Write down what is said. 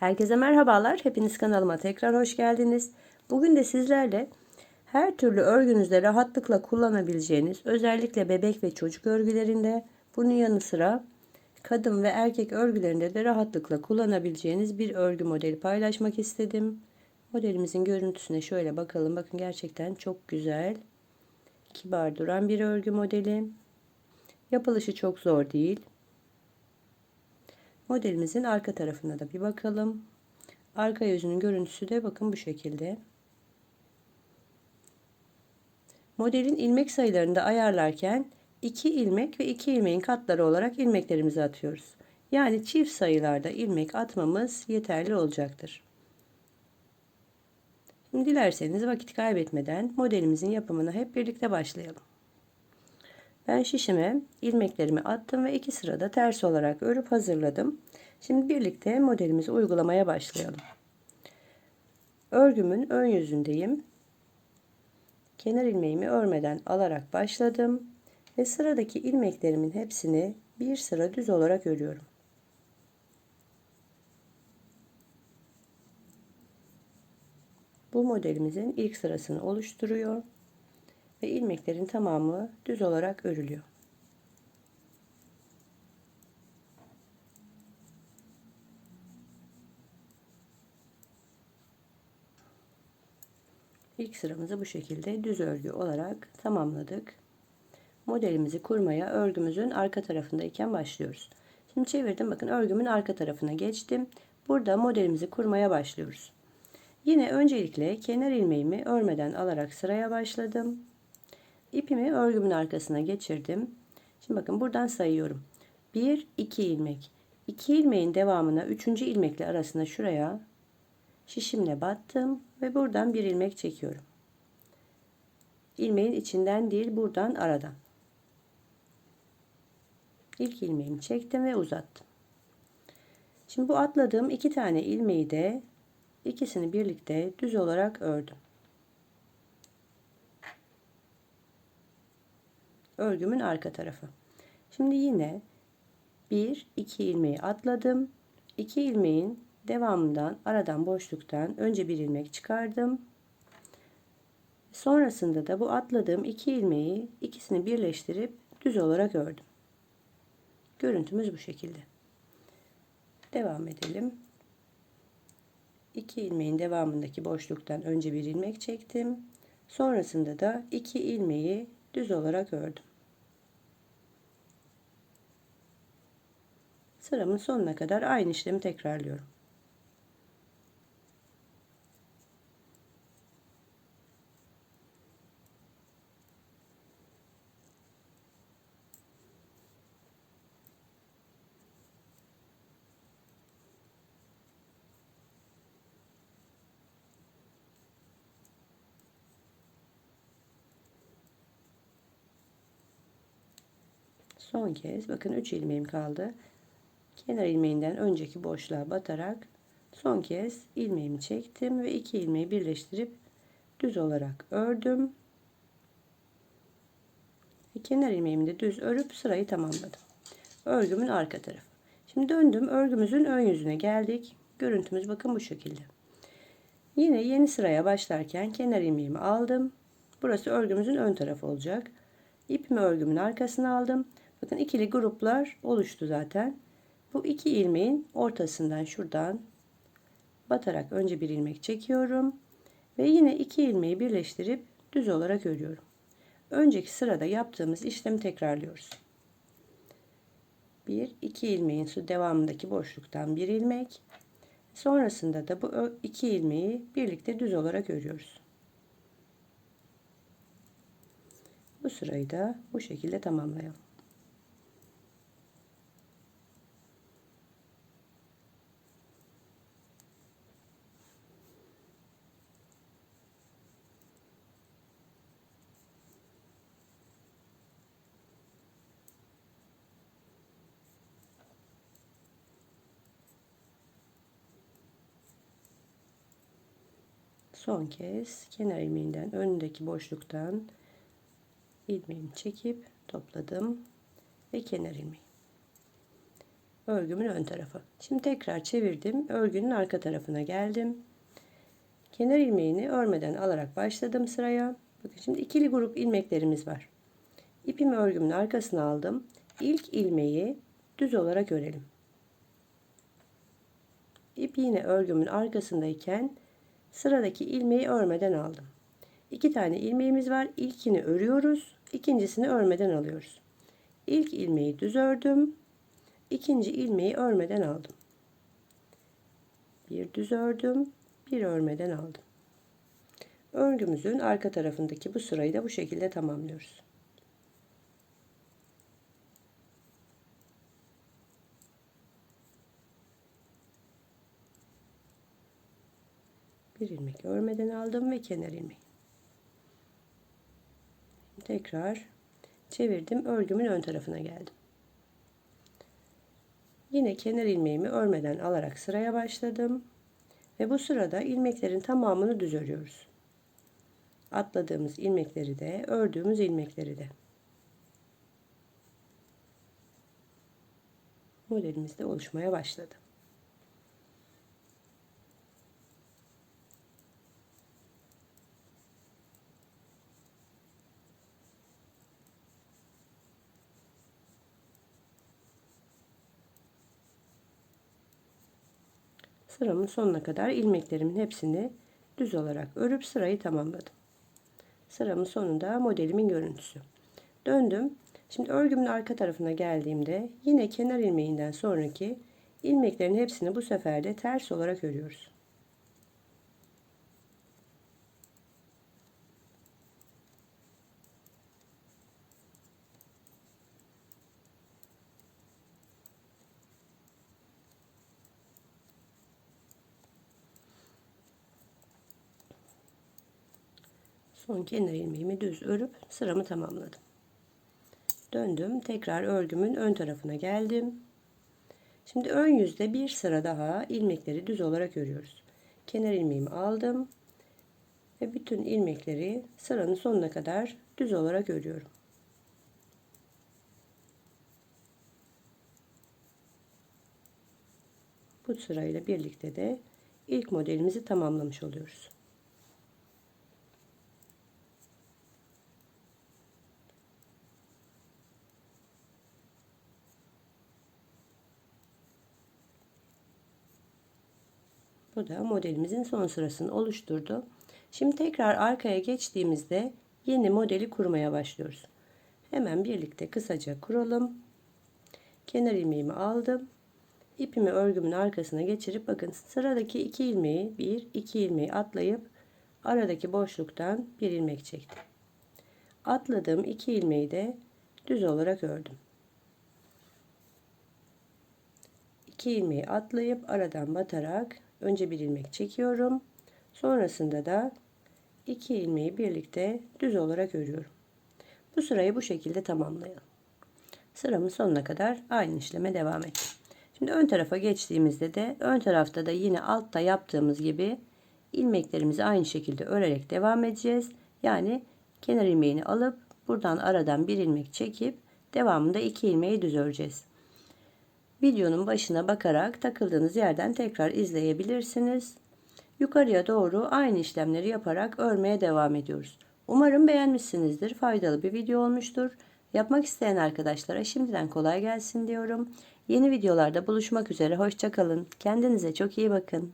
Herkese merhabalar. Hepiniz kanalıma tekrar hoş geldiniz. Bugün de sizlerle her türlü örgünüzde rahatlıkla kullanabileceğiniz özellikle bebek ve çocuk örgülerinde bunun yanı sıra kadın ve erkek örgülerinde de rahatlıkla kullanabileceğiniz bir örgü modeli paylaşmak istedim. Modelimizin görüntüsüne şöyle bakalım. Bakın gerçekten çok güzel. Kibar duran bir örgü modeli. Yapılışı çok zor değil. Modelimizin arka tarafına da bir bakalım. Arka yüzünün görüntüsü de bakın bu şekilde. Modelin ilmek sayılarını da ayarlarken 2 ilmek ve 2 ilmeğin katları olarak ilmeklerimizi atıyoruz. Yani çift sayılarda ilmek atmamız yeterli olacaktır. Şimdi dilerseniz vakit kaybetmeden modelimizin yapımına hep birlikte başlayalım. Ben şişime ilmeklerimi attım ve iki sırada ters olarak örüp hazırladım. Şimdi birlikte modelimizi uygulamaya başlayalım. Örgümün ön yüzündeyim. Kenar ilmeğimi örmeden alarak başladım ve sıradaki ilmeklerimin hepsini bir sıra düz olarak örüyorum. Bu modelimizin ilk sırasını oluşturuyor ve ilmeklerin tamamı düz olarak örülüyor. İlk sıramızı bu şekilde düz örgü olarak tamamladık. Modelimizi kurmaya örgümüzün arka tarafındayken başlıyoruz. Şimdi çevirdim. Bakın örgümün arka tarafına geçtim. Burada modelimizi kurmaya başlıyoruz. Yine öncelikle kenar ilmeğimi örmeden alarak sıraya başladım. İpimi örgümün arkasına geçirdim. Şimdi bakın buradan sayıyorum. 1 2 ilmek. 2 ilmeğin devamına 3. ilmekle arasına şuraya şişimle battım ve buradan bir ilmek çekiyorum. İlmeğin içinden değil buradan aradan. İlk ilmeğimi çektim ve uzattım. Şimdi bu atladığım iki tane ilmeği de ikisini birlikte düz olarak ördüm. Örgümün arka tarafı. Şimdi yine 1 2 ilmeği atladım. 2 ilmeğin devamından aradan boşluktan önce bir ilmek çıkardım. Sonrasında da bu atladığım iki ilmeği ikisini birleştirip düz olarak ördüm. Görüntümüz bu şekilde. Devam edelim. 2 ilmeğin devamındaki boşluktan önce bir ilmek çektim. Sonrasında da 2 ilmeği düz olarak ördüm. Sıramın sonuna kadar aynı işlemi tekrarlıyorum. Son kez bakın 3 ilmeğim kaldı kenar ilmeğinden önceki boşluğa batarak son kez ilmeğimi çektim ve iki ilmeği birleştirip düz olarak ördüm. Ve kenar ilmeğimi de düz örüp sırayı tamamladım. Örgümün arka tarafı. Şimdi döndüm. Örgümüzün ön yüzüne geldik. Görüntümüz bakın bu şekilde. Yine yeni sıraya başlarken kenar ilmeğimi aldım. Burası örgümüzün ön tarafı olacak. İpimi örgümün arkasına aldım. Bakın ikili gruplar oluştu zaten. Bu iki ilmeğin ortasından şuradan batarak önce bir ilmek çekiyorum ve yine iki ilmeği birleştirip düz olarak örüyorum. Önceki sırada yaptığımız işlemi tekrarlıyoruz. Bir iki ilmeğin su devamındaki boşluktan bir ilmek. Sonrasında da bu iki ilmeği birlikte düz olarak örüyoruz. Bu sırayı da bu şekilde tamamlayalım. Son kez kenar ilmeğinden önündeki boşluktan ilmeğimi çekip topladım ve kenar ilmeği. Örgümün ön tarafı. Şimdi tekrar çevirdim. Örgünün arka tarafına geldim. Kenar ilmeğini örmeden alarak başladım sıraya. Bakın şimdi ikili grup ilmeklerimiz var. İpimi örgümün arkasına aldım. İlk ilmeği düz olarak örelim. İp yine örgümün arkasındayken sıradaki ilmeği örmeden aldım. İki tane ilmeğimiz var. İlkini örüyoruz. ikincisini örmeden alıyoruz. İlk ilmeği düz ördüm. İkinci ilmeği örmeden aldım. Bir düz ördüm. Bir örmeden aldım. Örgümüzün arka tarafındaki bu sırayı da bu şekilde tamamlıyoruz. Bir ilmek örmeden aldım ve kenar ilmeği. Tekrar çevirdim. Örgümün ön tarafına geldim. Yine kenar ilmeğimi örmeden alarak sıraya başladım. Ve bu sırada ilmeklerin tamamını düz örüyoruz. Atladığımız ilmekleri de, ördüğümüz ilmekleri de. Modelimiz de oluşmaya başladı. Sıramın sonuna kadar ilmeklerimin hepsini düz olarak örüp sırayı tamamladım. Sıramın sonunda modelimin görüntüsü. Döndüm. Şimdi örgümün arka tarafına geldiğimde yine kenar ilmeğinden sonraki ilmeklerin hepsini bu sefer de ters olarak örüyoruz. Son kenar ilmeğimi düz örüp sıramı tamamladım. Döndüm. Tekrar örgümün ön tarafına geldim. Şimdi ön yüzde bir sıra daha ilmekleri düz olarak örüyoruz. Kenar ilmeğimi aldım. Ve bütün ilmekleri sıranın sonuna kadar düz olarak örüyorum. Bu sırayla birlikte de ilk modelimizi tamamlamış oluyoruz. Bu da modelimizin son sırasını oluşturdu. Şimdi tekrar arkaya geçtiğimizde yeni modeli kurmaya başlıyoruz. Hemen birlikte kısaca kuralım. Kenar ilmeğimi aldım. İpimi örgümün arkasına geçirip bakın sıradaki iki ilmeği bir iki ilmeği atlayıp aradaki boşluktan bir ilmek çektim. Atladığım iki ilmeği de düz olarak ördüm. 2 ilmeği atlayıp aradan batarak önce bir ilmek çekiyorum. Sonrasında da 2 ilmeği birlikte düz olarak örüyorum. Bu sırayı bu şekilde tamamlayalım. Sıramın sonuna kadar aynı işleme devam edelim. Şimdi ön tarafa geçtiğimizde de ön tarafta da yine altta yaptığımız gibi ilmeklerimizi aynı şekilde örerek devam edeceğiz. Yani kenar ilmeğini alıp buradan aradan bir ilmek çekip devamında iki ilmeği düz öreceğiz. Videonun başına bakarak takıldığınız yerden tekrar izleyebilirsiniz. Yukarıya doğru aynı işlemleri yaparak örmeye devam ediyoruz. Umarım beğenmişsinizdir. Faydalı bir video olmuştur. Yapmak isteyen arkadaşlara şimdiden kolay gelsin diyorum. Yeni videolarda buluşmak üzere. Hoşçakalın. Kendinize çok iyi bakın.